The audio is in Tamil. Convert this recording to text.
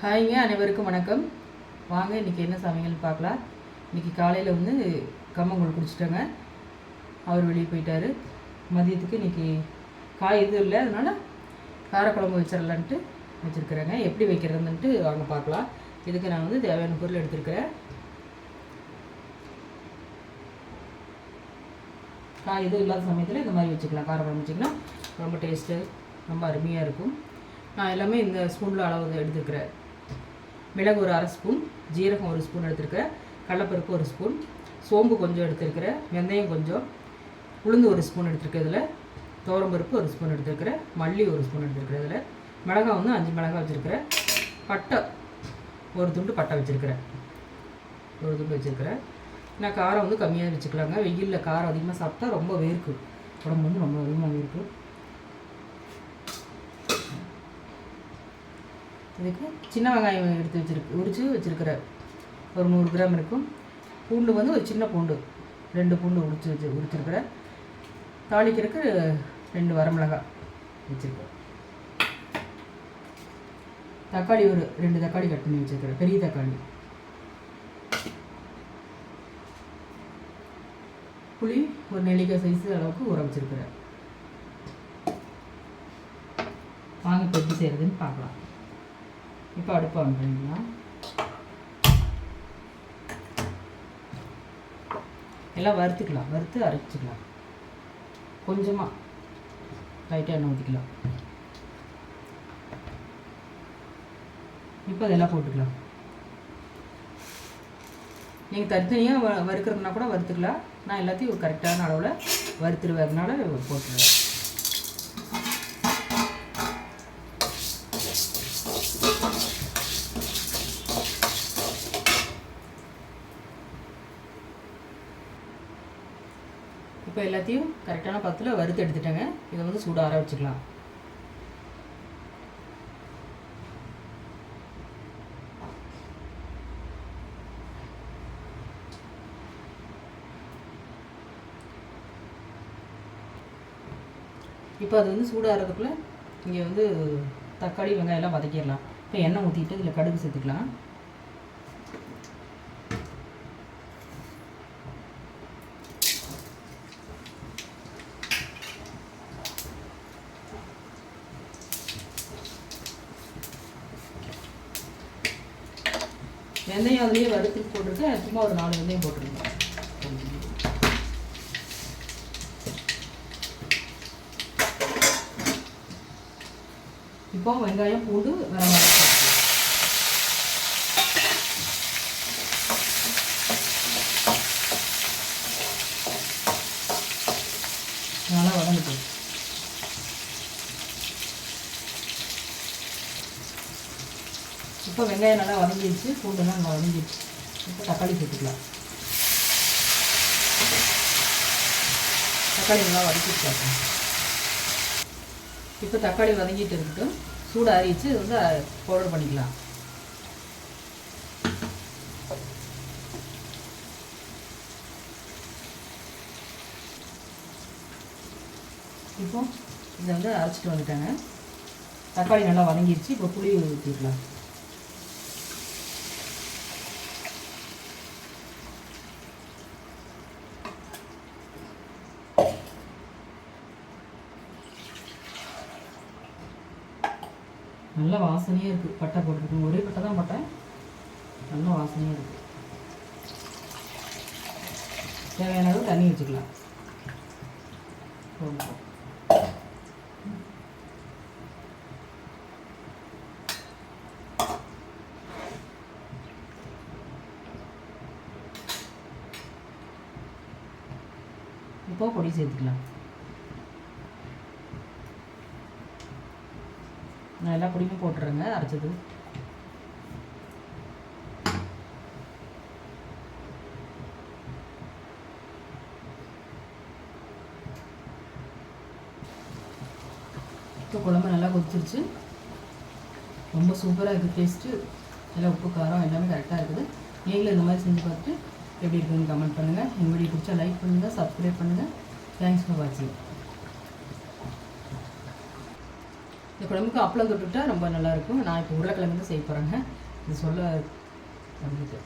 ஹாய்ங்க அனைவருக்கும் வணக்கம். வாங்க இன்றைக்கி என்ன சமையல் பார்க்கலாம். இன்றைக்கி காலையில் வந்து கம்மங்கூழ் குடிச்சிட்டேங்க. அவர் வெளியே போயிட்டார். மதியத்துக்கு இன்றைக்கி காய் எதுவும் இல்லை. அதனால் காரக்குழம்பு வச்சிடலான்ட்டு வச்சுருக்குறேங்க. எப்படி வைக்கிறதுன்ட்டு வாங்க பார்க்கலாம். இதுக்கு நான் வந்து தேவையான பொருள் எடுத்துருக்கிறேன். காய் எதுவும் இல்லாத சமயத்தில் இந்த மாதிரி வச்சுக்கலாம். காரக்குழம்பு வச்சிங்கன்னா ரொம்ப டேஸ்ட்டு ரொம்ப அருமையாக இருக்கும். நான் எல்லாமே இந்த ஸ்பூனில் அளவு வந்து எடுத்துருக்கிறேன். மிளகு ஒரு அரை ஸ்பூன் ஜீரகம் ஒரு ஸ்பூன் எடுத்துருக்கிறேன். கடலப்பருப்பு ஒரு ஸ்பூன் சோம்பு கொஞ்சம் எடுத்துருக்கிறேன். வெந்தயம் கொஞ்சம் உளுந்து ஒரு ஸ்பூன் எடுத்துருக்கேன் இதில். துவரம்பருப்பு ஒரு ஸ்பூன் எடுத்துருக்கிறேன். மல்லி ஒரு ஸ்பூன் எடுத்துருக்கிறேன் இதில். மிளகாய் வந்து அஞ்சு மிளகாய் வச்சுருக்கிறேன். பட்டை ஒரு துண்டு பட்டை வச்சுருக்கிறேன். ஒரு துண்டு வச்சுருக்கிறேன். நான் காரம் வந்து கம்மியாக வச்சுக்கலாங்க. வெயிலில் காரம் அதிகமாக சாப்பிட்டா ரொம்ப வேர்க்கும் உடம்பு வந்து ரொம்ப அதிகமாக வேர்க்கும் இதுக்கு சின்ன வெங்காயம் எடுத்து வச்சுருக்கு உரித்து வச்சுருக்கிறேன் ஒரு நூறு கிராம் இருக்கும். பூண்டு வந்து ஒரு சின்ன பூண்டு ரெண்டு பூண்டு உரிச்சு வச்சு உரிச்சிருக்கிறேன் தாளிக்கிறதுக்கு ரெண்டு வரமிளகாய் வச்சுருக்கிறேன் தக்காளி ஒரு ரெண்டு தக்காளி கட் பண்ணி வச்சுருக்கிறேன் பெரிய தக்காளி. புளி ஒரு நெல்லிக்காய் சைஸ் அளவுக்கு ஊற வச்சுருக்கிறேன் வாங்க எப்படி செய்கிறதுன்னு பார்க்கலாம். இப்போ அடுப்பு ஆன் எல்லாம் வறுத்துக்கலாம். வறுத்து அரைச்சிக்கலாம். கொஞ்சமாக லைட்டாக எண்ணெய் ஊற்றிக்கலாம் இப்போ அதெல்லாம் போட்டுக்கலாம். நீங்கள் தனித்தனியாக வ வறுக்கிறதுனா கூட வறுத்துக்கலாம். நான் எல்லாத்தையும் ஒரு கரெக்டான அளவில் வறுத்துருவேன். போட்டுருவேன். இப்போ எல்லாத்தையும் கரெக்டான பத்தில் வறுத்து எடுத்துட்டேங்க. இதை வந்து சூடாக ஆற வச்சுக்கலாம். இப்போ அது வந்து சூடாகிறதுக்குள்ளே இங்கே வந்து தக்காளி வெங்காயம் எல்லாம் வதக்கிடலாம். இப்போ எண்ணெய் ஊற்றிட்டு இதில் கடுகு சேர்த்துக்கலாம். வெந்தயம் அதுலேயே வறுத்து போட்டுருக்கேன் சும்மா ஒரு நாலு வெந்தயம் போட்டுருங்க. இப்போ வெங்காயம் பூண்டு வரமிளகாய் நல்லா வதங்கிட்டு இப்போ வெங்காயம் நல்லா வதங்கிடுச்சு பூண்டுலாம் நல்லா வதங்கிடுச்சு. இப்போ தக்காளி போட்டுக்கலாம் தக்காளி நல்லா வதக்கிட்டு இப்போ தக்காளி வதங்கிட்டு இருக்கட்டும். சூடு அரிச்சு வந்து பவுடர் பண்ணிக்கலாம். இப்போ இதை வந்து அரைச்சிட்டு வந்துட்டாங்க. தக்காளி நல்லா வதங்கிடுச்சு இப்போ புளி ஊற்றிக்கலாம் நல்ல வாசனையாக இருக்குது பட்டை போட்டுருக்கு ஒரே பட்டை தான் பட்டை நல்ல வாசனையாக இருக்குது தேவையான அளவு தண்ணி வச்சுக்கலாம் இப்போ பொடி சேர்த்துக்கலாம். நான் எல்லா பொடியுமே போட்டுருங்க அரைச்சது. இப்போ குழம்பு நல்லா கொதிச்சிருச்சு. ரொம்ப சூப்பராக இருக்குது டேஸ்ட்டு எல்லாம் உப்பு காரம் எல்லாமே கரெக்டாக இருக்குது. நீங்களும் இந்த மாதிரி செஞ்சு பார்த்துட்டு எப்படி இருக்குதுன்னு கமெண்ட் பண்ணுங்கள் எங்கள் வீடியோ பிடிச்சா லைக் பண்ணுங்கள் சப்ஸ்கிரைப் பண்ணுங்கள் தேங்க்ஸ் ஃபார் வாட்சிங் இந்த குழம்புக்கு அப்பளம் தொட்டுட்டா ரொம்ப நல்லாயிருக்கும் நான் இப்போ உருளைக்கிழங்கு தான் செய்ய போகிறேங்க இது சொல்ல நம்பிக்கை